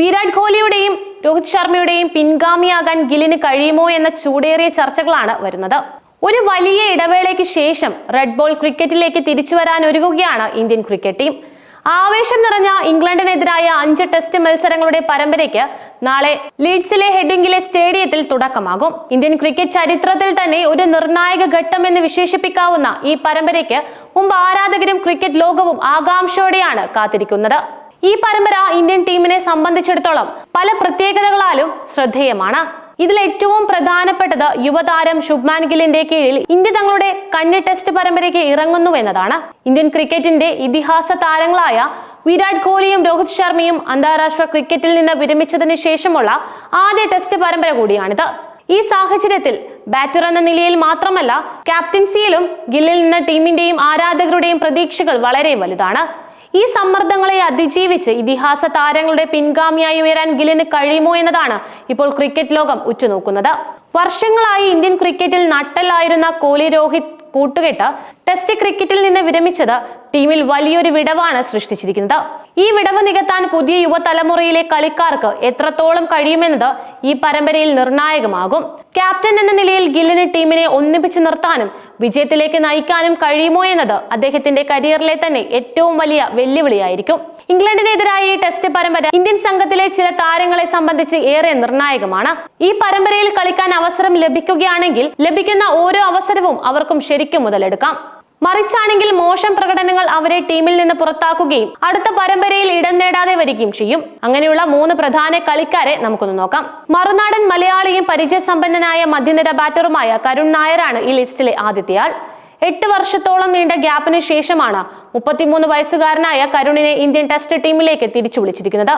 വിരാട് കോഹ്ലിയുടെയും രോഹിത് ശർമ്മയുടെയും പിൻഗാമിയാകാൻ ഗിലിന് കഴിയുമോ എന്ന ചൂടേറിയ ചർച്ചകളാണ് വരുന്നത്. ഒരു വലിയ ഇടവേളയ്ക്ക് ശേഷം റെഡ് ബോൾ ക്രിക്കറ്റിലേക്ക് തിരിച്ചു വരാൻ ഒരുങ്ങുകയാണ് ഇന്ത്യൻ ക്രിക്കറ്റ് ടീം. ആവേശം നിറഞ്ഞ ഇംഗ്ലണ്ടിനെതിരായ അഞ്ച് ടെസ്റ്റ് മത്സരങ്ങളുടെ പരമ്പരയ്ക്ക് നാളെ ലീഡ്സിലെ ഹെഡിംഗിലെ സ്റ്റേഡിയത്തിൽ തുടക്കമാകും. ഇന്ത്യൻ ക്രിക്കറ്റ് ചരിത്രത്തിൽ തന്നെ ഒരു നിർണായക ഘട്ടമെന്ന് വിശേഷിപ്പിക്കാവുന്ന ഈ പരമ്പരയ്ക്ക് മുമ്പ് ആരാധകരും ക്രിക്കറ്റ് ലോകവും ആകാംക്ഷയോടെയാണ് കാത്തിരിക്കുന്നത്. ഈ പരമ്പര ഇന്ത്യൻ ടീമിനെ സംബന്ധിച്ചിടത്തോളം പല പ്രത്യേകതകളാലും ശ്രദ്ധേയമാണ്. ഇതിൽ ഏറ്റവും പ്രധാനപ്പെട്ടത് യുവതാരം ശുഭ്മാൻ ഗില്ലിന്റെ കീഴിൽ ഇന്ത്യ തങ്ങളുടെ കന്നി ടെസ്റ്റ് പരമ്പരയ്ക്ക് ഇറങ്ങുന്നു എന്നതാണ്. ഇന്ത്യൻ ക്രിക്കറ്റിന്റെ ഇതിഹാസ താരങ്ങളായ വിരാട് കോഹ്ലിയും രോഹിത് ശർമ്മയും അന്താരാഷ്ട്ര ക്രിക്കറ്റിൽ നിന്ന് വിരമിച്ചതിന് ശേഷമുള്ള ആദ്യ ടെസ്റ്റ് പരമ്പര കൂടിയാണിത്. ഈ സാഹചര്യത്തിൽ ബാറ്റർ എന്ന നിലയിൽ മാത്രമല്ല ക്യാപ്റ്റൻസിയിലും ഗില്ലിൽ നിന്ന് ടീമിന്റെയും ആരാധകരുടെയും പ്രതീക്ഷകൾ വളരെ വലുതാണ്. ഈ സമ്മർദ്ദങ്ങളെ അതിജീവിച്ച് ഇതിഹാസ താരങ്ങളുടെ പിൻഗാമിയായി ഉയരാൻ ഗിലിന് കഴിയുമോ എന്നതാണ് ഇപ്പോൾ ക്രിക്കറ്റ് ലോകം ഉറ്റുനോക്കുന്നത്. വർഷങ്ങളായി ഇന്ത്യൻ ക്രിക്കറ്റിൽ നട്ടലായിരുന്ന കോഹ്ലി രോഹിത് കൂട്ടുകെട്ട് ടെസ്റ്റ് ക്രിക്കറ്റിൽ നിന്ന് വിരമിച്ചത് ടീമിൽ വലിയൊരു വിടവാണ് സൃഷ്ടിച്ചിരിക്കുന്നത്. ഈ വിടവ് നികത്താൻ പുതിയ യുവതലമുറയിലെ കളിക്കാർക്ക് എത്രത്തോളം കഴിയുമെന്നത് ഈ പരമ്പരയിൽ നിർണായകമാകും. ക്യാപ്റ്റൻ എന്ന നിലയിൽ ഗില്ലിന് ടീമിനെ ഒന്നിപ്പിച്ച് നിർത്താനും വിജയത്തിലേക്ക് നയിക്കാനും കഴിയുമോ എന്നത് അദ്ദേഹത്തിന്റെ കരിയറിലെ തന്നെ ഏറ്റവും വലിയ വെല്ലുവിളിയായിരിക്കും. ഇംഗ്ലണ്ടിനെതിരായ ഈ ടെസ്റ്റ് പരമ്പര ഇന്ത്യൻ സംഘത്തിലെ ചില താരങ്ങളെ സംബന്ധിച്ച് ഏറെ നിർണായകമാണ്. ഈ പരമ്പരയിൽ കളിക്കാൻ അവസരം ലഭിക്കുകയാണെങ്കിൽ ലഭിക്കുന്ന ഓരോ അവസരവും അവർക്കും ശരിക്കും മുതലെടുക്കാം. മറിച്ചാണെങ്കിൽ മോശം പ്രകടനങ്ങൾ അവരെ ടീമിൽ നിന്ന് പുറത്താക്കുകയും അടുത്ത പരമ്പരയിൽ ഇടം നേടാതെ വരികയും ചെയ്യും. അങ്ങനെയുള്ള മൂന്ന് പ്രധാന കളിക്കാരെ നമുക്കൊന്ന് നോക്കാം. മറുനാടൻ മലയാളിയും പരിചയസമ്പന്നനായ മധ്യനിര ബാറ്ററുമായ കരുൺ നായരാണ് ഈ ലിസ്റ്റിലെ ആദ്യത്തെയാൾ. എട്ട് വർഷത്തോളം നീണ്ട ഗ്യാപ്പിന് ശേഷമാണ് മുപ്പത്തിമൂന്ന് വയസ്സുകാരനായ കരുണിനെ ഇന്ത്യൻ ടെസ്റ്റ് ടീമിലേക്ക് തിരിച്ചു വിളിച്ചിരിക്കുന്നത്.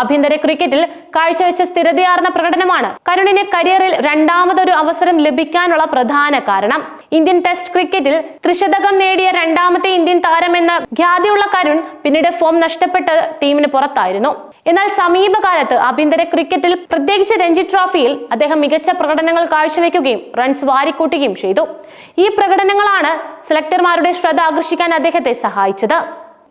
ആഭ്യന്തര ക്രിക്കറ്റിൽ കാഴ്ചവെച്ച സ്ഥിരതയാർന്ന പ്രകടനമാണ് കരുണിന് കരിയറിൽ രണ്ടാമതൊരു അവസരം ലഭിക്കാനുള്ള പ്രധാന കാരണം. ഇന്ത്യൻ ടെസ്റ്റ് ക്രിക്കറ്റിൽ ത്രിശതകം നേടിയ രണ്ടാമത്തെ ഇന്ത്യൻ താരമെന്ന ഖ്യാതിയുള്ള കരുൺ പിന്നീട് ഫോം നഷ്ടപ്പെട്ട ടീമിന് പുറത്തായിരുന്നു. എന്നാൽ സമീപകാലത്ത് ആഭ്യന്തര ക്രിക്കറ്റിൽ പ്രത്യേകിച്ച് രഞ്ജി ട്രോഫിയിൽ അദ്ദേഹം മികച്ച പ്രകടനങ്ങൾ കാഴ്ചവെക്കുകയും റൺസ് വാരിക്കൂട്ടുകയും ചെയ്തു. ഈ പ്രകടനങ്ങളാണ് സെലക്ടർമാരുടെ ശ്രദ്ധ ആകർഷിക്കാൻ അദ്ദേഹത്തെ സഹായിച്ചത്.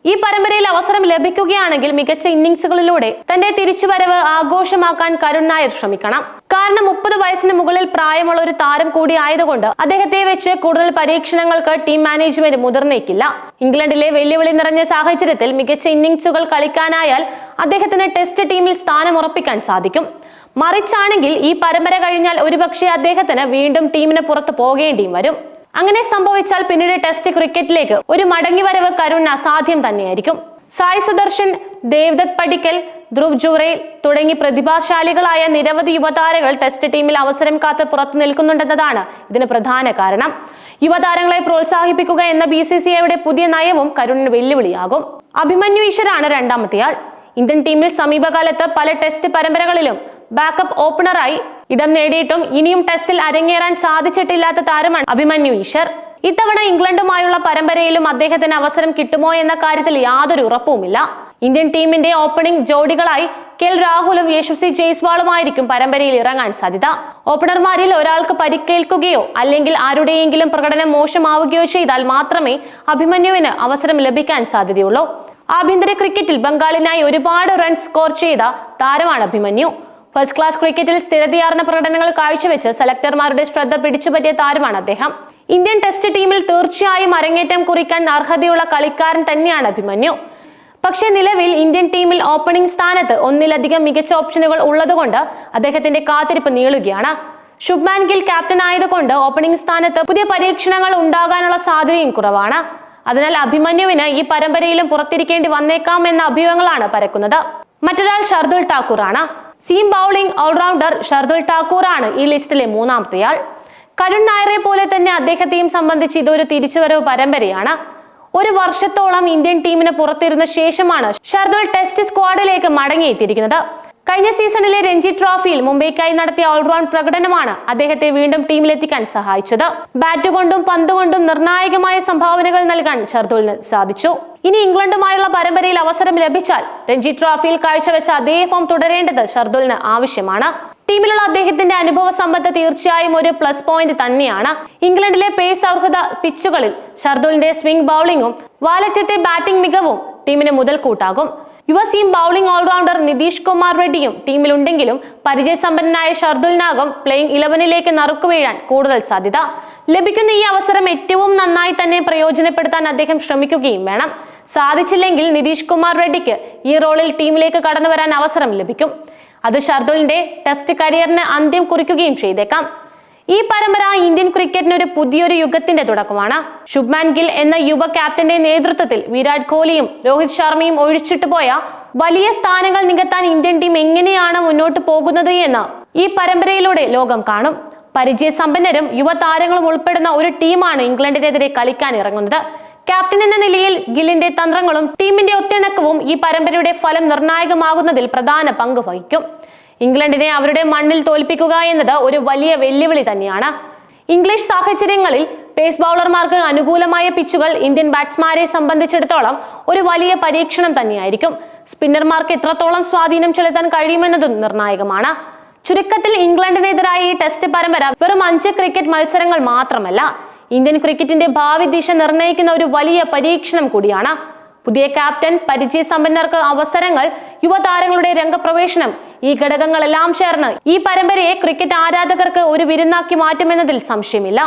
ഈ പരമ്പരയിൽ അവസരം ലഭിക്കുകയാണെങ്കിൽ മികച്ച ഇന്നിംഗ്സുകളിലൂടെ തന്റെ തിരിച്ചുവരവ് ആഘോഷമാക്കാൻ കരുൺ നായർ ശ്രമിക്കണം. കാരണം മുപ്പത് വയസ്സിന് മുകളിൽ പ്രായമുള്ള ഒരു താരം കൂടി ആയതുകൊണ്ട് അദ്ദേഹത്തെ വെച്ച് കൂടുതൽ പരീക്ഷണങ്ങൾക്ക് ടീം മാനേജ്മെന്റ് മുതിർന്നേക്കില്ല. ഇംഗ്ലണ്ടിലെ വെല്ലുവിളി നിറഞ്ഞ സാഹചര്യത്തിൽ മികച്ച ഇന്നിംഗ്സുകൾ കളിക്കാനായാൽ അദ്ദേഹത്തിന് ടെസ്റ്റ് ടീമിൽ സ്ഥാനം ഉറപ്പിക്കാൻ സാധിക്കും. മറിച്ചാണെങ്കിൽ ഈ പരമ്പര കഴിഞ്ഞാൽ ഒരുപക്ഷെ അദ്ദേഹത്തിന് വീണ്ടും ടീമിന് പുറത്ത് പോകേണ്ടിയും വരും. അങ്ങനെ സംഭവിച്ചാൽ പിന്നീട് ടെസ്റ്റ് ക്രിക്കറ്റിലേക്ക് ഒരു മടങ്ങിവരവ് കരുൺ അസാധ്യം തന്നെയായിരിക്കും. സായ് സുദർശൻ ദേവ്ദത്ത് പടിക്കൽ ധ്രുവ് ജുറേൽ തുടങ്ങി പ്രതിഭാശാലികളായ നിരവധി യുവതാരങ്ങൾ ടെസ്റ്റ് ടീമിൽ അവസരം കാത്ത് പുറത്തു നിൽക്കുന്നുണ്ടെന്നതാണ് ഇതിന് പ്രധാന കാരണം. യുവതാരങ്ങളെ പ്രോത്സാഹിപ്പിക്കുക എന്ന ബി സി സി ഐയുടെ പുതിയ നയവും കരുണിന് വെല്ലുവിളിയാകും. അഭിമന്യു ഈശ്വരാണ് രണ്ടാമത്തെയാൾ. ഇന്ത്യൻ ടീമിൽ സമീപകാലത്ത് പല ടെസ്റ്റ് പരമ്പരകളിലും ബാക്കപ്പ് ഓപ്പണറായി ഇടം നേടിയിട്ടും ഇനിയും ടെസ്റ്റിൽ അരങ്ങേറാൻ സാധിച്ചിട്ടില്ലാത്ത താരമാണ് അഭിമന്യു ഈശ്വർ. ഇത്തവണ ഇംഗ്ലണ്ടുമായുള്ള പരമ്പരയിലും അദ്ദേഹത്തിന് അവസരം കിട്ടുമോ എന്ന കാര്യത്തിൽ യാതൊരു ഉറപ്പുമില്ല. ഇന്ത്യൻ ടീമിന്റെ ഓപ്പണിംഗ് ജോഡികളായി കെൽ രാഹുലും യശസ്വി ജയ്സ്വാളുമായിരിക്കും പരമ്പരയിൽ ഇറങ്ങാൻ സാധ്യത. ഓപ്പണർമാരിൽ ഒരാൾക്ക് പരിക്കേൽക്കുകയോ അല്ലെങ്കിൽ ആരുടെയെങ്കിലും പ്രകടനം മോശമാവുകയോ ചെയ്താൽ മാത്രമേ അഭിമന്യുവിന് അവസരം ലഭിക്കാൻ സാധ്യതയുള്ളൂ. ആഭ്യന്തര ക്രിക്കറ്റിൽ ബംഗാളിനായി ഒരുപാട് റൺസ് സ്കോർ ചെയ്ത താരമാണ് അഭിമന്യു. ഫസ്റ്റ് ക്ലാസ് ക്രിക്കറ്റിൽ സ്ഥിരതയാർന്ന പ്രകടനങ്ങൾ കാഴ്ചവെച്ച് സെലക്ടർമാരുടെ ശ്രദ്ധ പിടിച്ചുപറ്റിയ താരമാണ് അദ്ദേഹം. ഇന്ത്യൻ ടെസ്റ്റ് ടീമിൽ തീർച്ചയായും അരങ്ങേറ്റം കുറിക്കാൻ അർഹതയുള്ള കളിക്കാരൻ തന്നെയാണ് അഭിമന്യു. പക്ഷേ നിലവിൽ ഇന്ത്യൻ ടീമിൽ ഓപ്പണിംഗ് സ്ഥാനത്ത് ഒന്നിലധികം മികച്ച ഓപ്ഷനുകൾ ഉള്ളതുകൊണ്ട് അദ്ദേഹത്തിന്റെ കാത്തിരിപ്പ് നീളുകയാണ്. ശുഭ്മാൻ ഗിൽ ക്യാപ്റ്റൻ ആയതുകൊണ്ട് ഓപ്പണിംഗ് സ്ഥാനത്ത് പുതിയ പരീക്ഷണങ്ങൾ ഉണ്ടാകാനുള്ള സാധ്യതയും കുറവാണ്. അതിനാൽ അഭിമന്യുവിന് ഈ പരമ്പരയിലും പുറത്തിരിക്കേണ്ടി വന്നേക്കാം എന്ന അഭ്യൂഹങ്ങളാണ് പരക്കുന്നത്. മറ്റൊരാൾ ഷർദുൽ ആണ് seam bowling all rounder Shardul ടാക്കൂറാണ് ഈ ലിസ്റ്റിലെ മൂന്നാമത്തെയാൾ. കരുൺ നായരെ പോലെ തന്നെ അദ്ദേഹത്തെയും സംബന്ധിച്ച് ഇതൊരു തിരിച്ചുവരവ് പരമ്പരയാണ്. ഒരു വർഷത്തോളം ഇന്ത്യൻ ടീമിന് പുറത്തിരുന്ന ശേഷമാണ് ഷർദുൽ ടെസ്റ്റ് സ്ക്വാഡിലേക്ക് മടങ്ങിയെത്തിയിരിക്കുന്നത്. കഴിഞ്ഞ സീസണിലെ രഞ്ജി ട്രോഫിയിൽ മുംബൈക്കായി നടത്തിയ ഓൾറൗണ്ട് പ്രകടനമാണ് അദ്ദേഹത്തെ വീണ്ടും ടീമിലെത്തിക്കാൻ സഹായിച്ചത്. ബാറ്റ് കൊണ്ടും പന്ത് കൊണ്ടും നിർണായകമായ സംഭാവനകൾ നൽകാൻ ഷർദുലിന് സാധിച്ചു. ഇനി ഇംഗ്ലണ്ടുമായുള്ള പരമ്പരയിൽ അവസരം ലഭിച്ചാൽ രഞ്ജി ട്രോഫിയിൽ കാഴ്ചവെച്ച അതേ ഫോം തുടരേണ്ടത് ഷർദുലിന് ആവശ്യമാണ്. ടീമിലുള്ള അദ്ദേഹത്തിന്റെ അനുഭവ സമ്പത്ത് തീർച്ചയായും ഒരു പ്ലസ് പോയിന്റ് തന്നെയാണ്. ഇംഗ്ലണ്ടിലെ പേസ് സൗഹൃദ പിച്ചുകളിൽ ഷർദുലിന്റെ സ്വിംഗ് ബൗളിംഗും വാലറ്റത്തെ ബാറ്റിംഗ് മികവും ടീമിന് മുതൽക്കൂട്ടാകും. യുവ seam bowling all rounder Nitish Kumar റെഡ്ഡിയും ടീമിലുണ്ടെങ്കിലും പരിചയസമ്പന്നനായ ഷർദുൽ നാഗം പ്ലേയിങ് ഇലവനിലേക്ക് നറുക്കു വീഴാൻ കൂടുതൽ സാധ്യത. ലഭിക്കുന്ന ഈ അവസരം ഏറ്റവും നന്നായി തന്നെ പ്രയോജനപ്പെടുത്താൻ അദ്ദേഹം ശ്രമിക്കുകയും വേണം. സാധിച്ചില്ലെങ്കിൽ നിതീഷ് കുമാർ റെഡ്ഡിക്ക് ഈ റോളിൽ ടീമിലേക്ക് കടന്നു വരാൻ അവസരം ലഭിക്കും. അത് ഷർദുലിന്റെ ടെസ്റ്റ് കരിയറിന് അന്ത്യം കുറിക്കുകയും ചെയ്തേക്കാം. ഈ പരമ്പര ഇന്ത്യൻ ക്രിക്കറ്റിന് ഒരു പുതിയൊരു യുഗത്തിന്റെ തുടക്കമാണ്. ശുഭ്മാൻ ഗിൽ എന്ന യുവ ക്യാപ്റ്റന്റെ നേതൃത്വത്തിൽ വിരാട് കോഹ്ലിയും രോഹിത് ശർമ്മയും ഒഴിച്ചിട്ട് പോയ വലിയ സ്ഥാനങ്ങൾ നികത്താൻ ഇന്ത്യൻ ടീം എങ്ങനെയാണ് മുന്നോട്ട് പോകുന്നത് എന്ന് ഈ പരമ്പരയിലൂടെ ലോകം കാണും. പരിചയസമ്പന്നരും യുവതാരങ്ങളും ഉൾപ്പെടുന്ന ഒരു ടീമാണ് ഇംഗ്ലണ്ടിനെതിരെ കളിക്കാൻ ഇറങ്ങുന്നത്. ക്യാപ്റ്റൻ എന്ന നിലയിൽ ഗില്ലിന്റെ തന്ത്രങ്ങളും ടീമിന്റെ ഒത്തിണക്കവും ഈ പരമ്പരയുടെ ഫലം നിർണായകമാകുന്നതിൽ പ്രധാന പങ്ക് വഹിക്കും. ഇംഗ്ലണ്ടിനെ അവരുടെ മണ്ണിൽ തോൽപ്പിക്കുക എന്നത് ഒരു വലിയ വെല്ലുവിളി തന്നെയാണ്. ഇംഗ്ലീഷ് സാഹചര്യങ്ങളിൽ പേസ് ബൗളർമാർക്ക് അനുകൂലമായ പിച്ചുകൾ ഇന്ത്യൻ ബാറ്റ്സ്മാരെ സംബന്ധിച്ചിടത്തോളം ഒരു വലിയ പരീക്ഷണം തന്നെയായിരിക്കും. സ്പിന്നർമാർക്ക് എത്രത്തോളം സ്വാധീനം ചെലുത്താൻ കഴിയുമെന്നതും നിർണായകമാണ്. ചുരുക്കത്തിൽ ഇംഗ്ലണ്ടിനെതിരായ ഈ ടെസ്റ്റ് പരമ്പര വെറും അഞ്ച് ക്രിക്കറ്റ് മത്സരങ്ങൾ മാത്രമല്ല ഇന്ത്യൻ ക്രിക്കറ്റിന്റെ ഭാവി ദിശ നിർണയിക്കുന്ന ഒരു വലിയ പരീക്ഷണം കൂടിയാണ്. പുതിയ ക്യാപ്റ്റൻ പരിചയസമ്പന്നർക്ക് അവസരങ്ങൾ യുവതാരങ്ങളുടെ രംഗപ്രവേശനം ഈ ഘടകങ്ങളെല്ലാം ചേർന്ന് ഈ പരമ്പരയെ ക്രിക്കറ്റ് ആരാധകർക്ക് ഒരു വിരുന്നാക്കി മാറ്റുമെന്നതിൽ സംശയമില്ല.